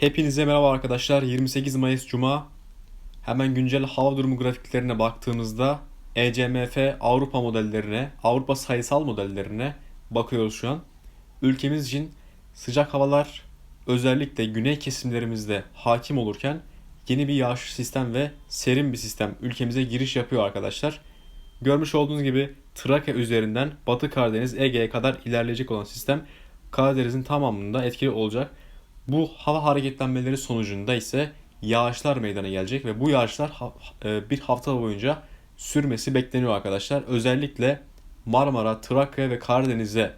Hepinize merhaba arkadaşlar. 28 Mayıs Cuma. Hemen güncel hava durumu grafiklerine baktığımızda ECMF Avrupa modellerine, Avrupa sayısal modellerine bakıyoruz şu an. Ülkemiz için sıcak havalar özellikle güney kesimlerimizde hakim olurken yeni bir yağış sistem ve serin bir sistem ülkemize giriş yapıyor arkadaşlar. Görmüş olduğunuz gibi Trakya üzerinden Batı Karadeniz, Ege'ye kadar ilerleyecek olan sistem Karadeniz'in tamamında etkili olacak. Bu hava hareketlenmeleri sonucunda ise yağışlar meydana gelecek ve bu yağışlar e, bir hafta boyunca sürmesi bekleniyor arkadaşlar. Özellikle Marmara, Trakya ve Karadeniz'e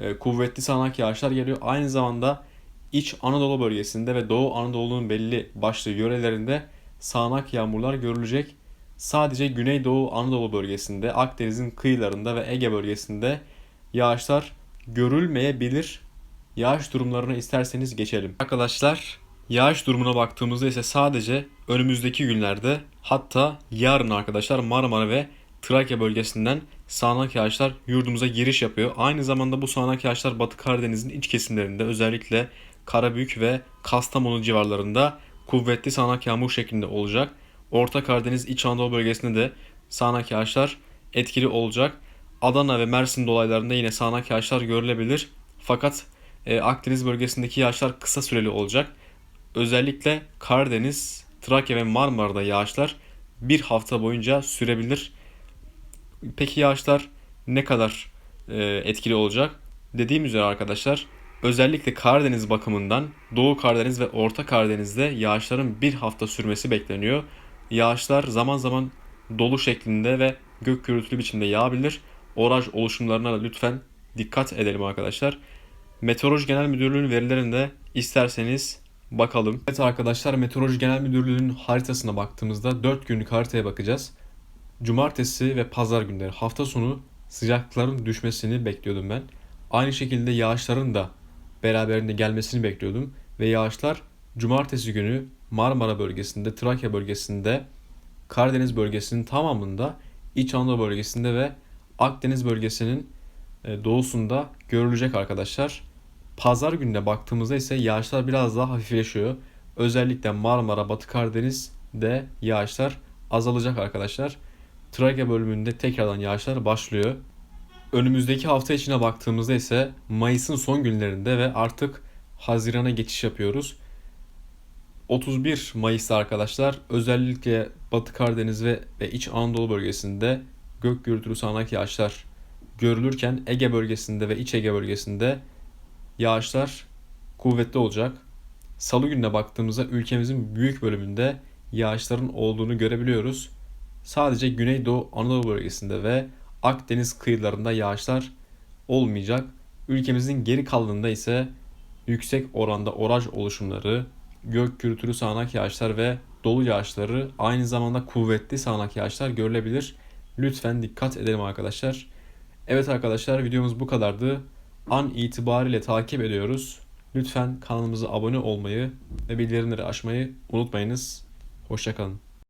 e, kuvvetli sağanak yağışlar geliyor. Aynı zamanda İç Anadolu bölgesinde ve Doğu Anadolu'nun belli başlı yörelerinde sağanak yağmurlar görülecek. Sadece Güneydoğu Anadolu bölgesinde, Akdeniz'in kıyılarında ve Ege bölgesinde yağışlar görülmeyebilir. Yağış durumlarına isterseniz geçelim. Arkadaşlar yağış durumuna baktığımızda ise sadece önümüzdeki günlerde hatta yarın arkadaşlar Marmara ve Trakya bölgesinden sağanak yağışlar yurdumuza giriş yapıyor. Aynı zamanda bu sağanak yağışlar Batı Karadeniz'in iç kesimlerinde özellikle Karabük ve Kastamonu civarlarında kuvvetli sağanak yağmur şeklinde olacak. Orta Karadeniz İç Anadolu bölgesinde de sağanak yağışlar etkili olacak. Adana ve Mersin dolaylarında yine sağanak yağışlar görülebilir. Fakat e, Akdeniz bölgesindeki yağışlar kısa süreli olacak. Özellikle Karadeniz, Trakya ve Marmara'da yağışlar bir hafta boyunca sürebilir. Peki yağışlar ne kadar e, etkili olacak? Dediğim üzere arkadaşlar özellikle Karadeniz bakımından Doğu Karadeniz ve Orta Karadeniz'de yağışların bir hafta sürmesi bekleniyor. Yağışlar zaman zaman dolu şeklinde ve gök gürültülü biçimde yağabilir. Oraj oluşumlarına da lütfen dikkat edelim arkadaşlar. Meteoroloji Genel Müdürlüğü'nün verilerinde isterseniz bakalım. Evet arkadaşlar Meteoroloji Genel Müdürlüğü'nün haritasına baktığımızda 4 günlük haritaya bakacağız. Cumartesi ve pazar günleri hafta sonu sıcaklıkların düşmesini bekliyordum ben. Aynı şekilde yağışların da beraberinde gelmesini bekliyordum. Ve yağışlar cumartesi günü Marmara bölgesinde, Trakya bölgesinde, Karadeniz bölgesinin tamamında, İç Anadolu bölgesinde ve Akdeniz bölgesinin doğusunda görülecek arkadaşlar. Pazar gününe baktığımızda ise yağışlar biraz daha hafifleşiyor. Özellikle Marmara, Batı Karadeniz'de yağışlar azalacak arkadaşlar. Trakya bölümünde tekrardan yağışlar başlıyor. Önümüzdeki hafta içine baktığımızda ise Mayıs'ın son günlerinde ve artık Haziran'a geçiş yapıyoruz. 31 Mayıs'ta arkadaşlar özellikle Batı Karadeniz ve, ve İç Anadolu bölgesinde gök gürültülü sağanak yağışlar görülürken Ege bölgesinde ve İç Ege bölgesinde yağışlar kuvvetli olacak. Salı gününe baktığımızda ülkemizin büyük bölümünde yağışların olduğunu görebiliyoruz. Sadece Güneydoğu Anadolu bölgesinde ve Akdeniz kıyılarında yağışlar olmayacak. Ülkemizin geri kalanında ise yüksek oranda oraj oluşumları, gök gürültülü sağanak yağışlar ve dolu yağışları aynı zamanda kuvvetli sağanak yağışlar görülebilir. Lütfen dikkat edelim arkadaşlar. Evet arkadaşlar videomuz bu kadardı. An itibariyle takip ediyoruz. Lütfen kanalımıza abone olmayı ve bildirimleri açmayı unutmayınız. Hoşçakalın.